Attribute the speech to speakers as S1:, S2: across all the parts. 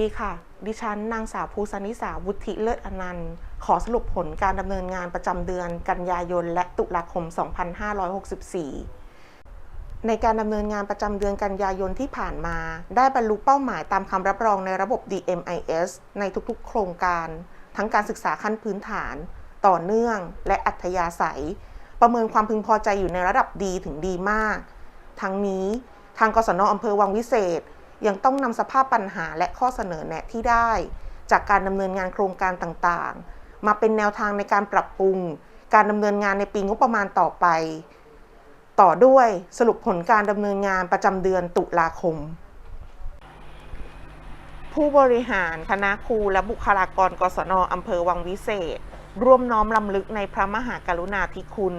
S1: ดีค่ะ ดิฉันนางสาวภูสนิสาวุฒิเลิศอนันต์ ขอสรุปผลการดำเนินงานประจำเดือนกันยายนและตุลาคม 2564 ในการดำเนินงานประจำเดือนกันยายนที่ผ่านมา ได้บรรลุเป้าหมายตามคำรับรองในระบบ DMIS ในทุกๆ โครงการ ทั้งการศึกษาขั้นพื้นฐาน ต่อเนื่องและอัธยาศัย ประเมินความพึงพอใจอยู่ในระดับดีถึงดีมาก ทั้งนี้ทางกศนอำเภอวังวิเศษ ยังต้องนำสภาพปัญหาและข้อเสนอแนะที่ได้ จากการดำเนินงานโครงการต่างๆ มาเป็นแนวทางในการปรับปรุง การดำเนินงานในปีงบประมาณต่อไป ต่อด้วยสรุปผลการดำเนินงานประจำเดือนตุลาคม ผู้บริหารคณะครูและบุคลากรกศนอำเภอวังวิเศษ ร่วมน้อมลำลึกในพระมหากรุณาธิคุณ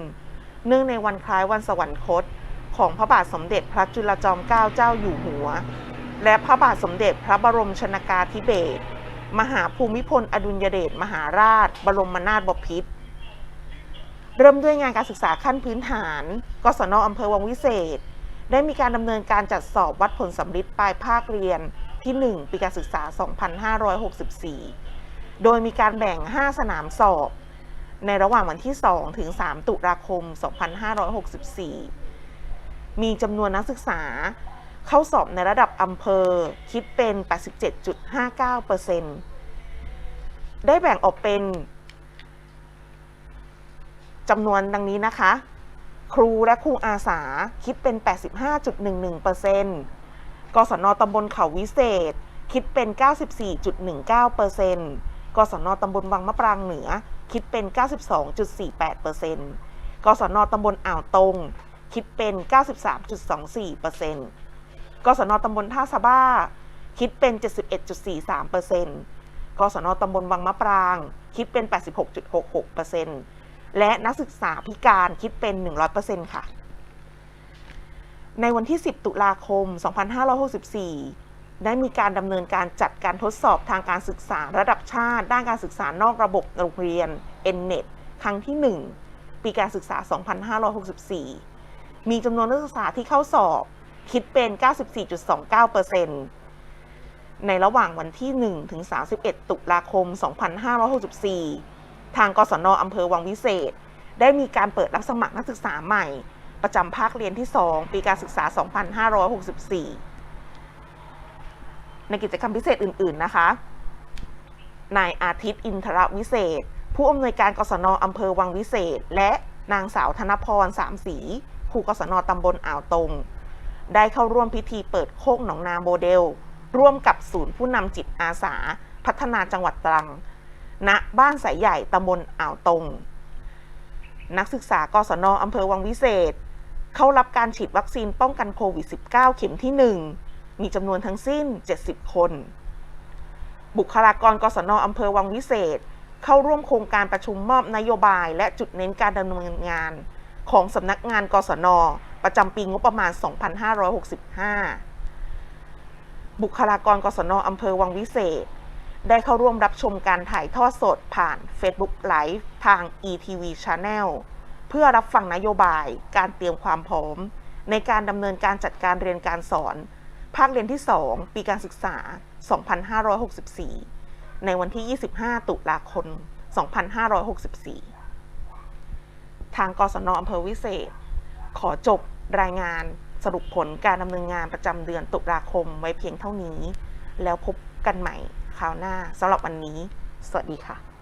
S1: เนื่องในวันคล้ายวันสวรรคต ของพระบาทสมเด็จพระจุลจอมเกล้าเจ้าอยู่หัว และพระบาทสมเด็จพระบรมชนากาธิเบศรมหาภูมิพล อดุลยเดชมหาราช บรมนาถบพิตรเริ่มด้วยงานการศึกษาขั้นพื้นฐาน กศนอำเภอวังวิเศษ ได้มีการดำเนินการจัดสอบวัดผลสำลิดปลายภาคเรียนที่ 1 ปีการศึกษา 2564 โดยมีการแบ่ง 5 สนามสอบ ในระหว่างวันที่ 2 ถึง 3 ตุลาคม 2564 มีจำนวนนักศึกษา เข้าสอบในระดับอำเภอคิดเป็น 87.59%ได้แบ่งออกเป็นจำนวนดังนี้นะคะ ครูและครูอาสาคิดเป็น 85.11%กศนตำบลเขาวิเศษ คิดเป็น 94.19%กศนตำบลวังมะปรางเหนือ คิดเป็น 92.48%กศนตำบลอ่าวตงคิดเป็น 93.24% กศนตำบลท่าสะบ้า คิดเป็น 71.43%กศนตำบลวังมะปราง คิดเป็น 86.66%และนักศึกษาพิการคิดเป็น 100%ค่ะ ในวันที่ 10 ตุลาคม 2564 ได้มีการดำเนินการจัดการทดสอบทางการศึกษาระดับชาติ ด้านการศึกษานอกระบบโรงเรียน NNET ครั้งที่ 1 ปีการศึกษา 2564 มีจำนวนนักศึกษาที่เข้าสอบ คิดเป็น 94.29%ในระหว่างวันที่ 1 ถึง 31 ตุลาคม 2564 ทางกศนอำเภอวังวิเศษ ได้มีการเปิดรับสมัครนักศึกษาใหม่ ประจำภาคเรียนที่ 2 ปีการศึกษา 2564 ในกิจกรรมพิเศษอื่น ๆ นะคะนายอาทิตย์อินทรวิเศษ ผู้อำนวยการกศนอำเภอวังวิเศษ และนางสาวธนพรสามสีครูกศนตำบลอ่าวตง ได้เข้าร่วมพิธีเปิดโคกหนองนาโมเดล ร่วมกับศูนย์ผู้นำจิตอาสา พัฒนาจังหวัดตรัง ณ บ้านสายใหญ่ตำบลอ่าวตง นักศึกษากศนอำเภอวังวิเศษ เข้ารับการฉีดวัคซีนป้องกันโควิด -19 เข็มที่ 1 มีจำนวนทั้งสิ้น 70 คน บุคลากรกศนอำเภอวังวิเศษ เข้าร่วมโครงการประชุมมอบนโยบาย และจุดเน้นการดำเนินงาน ของสำนักงานกศน ประจำปีงบประมาณ 2565 บุคลากรกศนอำเภอวังวิเศษ ได้เข้าร่วมรับชมการถ่ายทอดสดผ่าน Facebook Live ทาง ETV Channel เพื่อรับฟังนโยบายการเตรียมความพร้อม ในการดำเนินการจัดการเรียนการสอน ภาคเรียนที่ 2 ปีการศึกษา 2564 ในวันที่ 25 ตุลาคม 2564 ทางกศนอำเภอวิเศษ ขอจบรายงานสรุปผลการดำเนินงานประจำเดือนตุลาคมไว้เพียงเท่านี้ แล้วพบกันใหม่คราวหน้าสำหรับวันนี้ สวัสดีค่ะ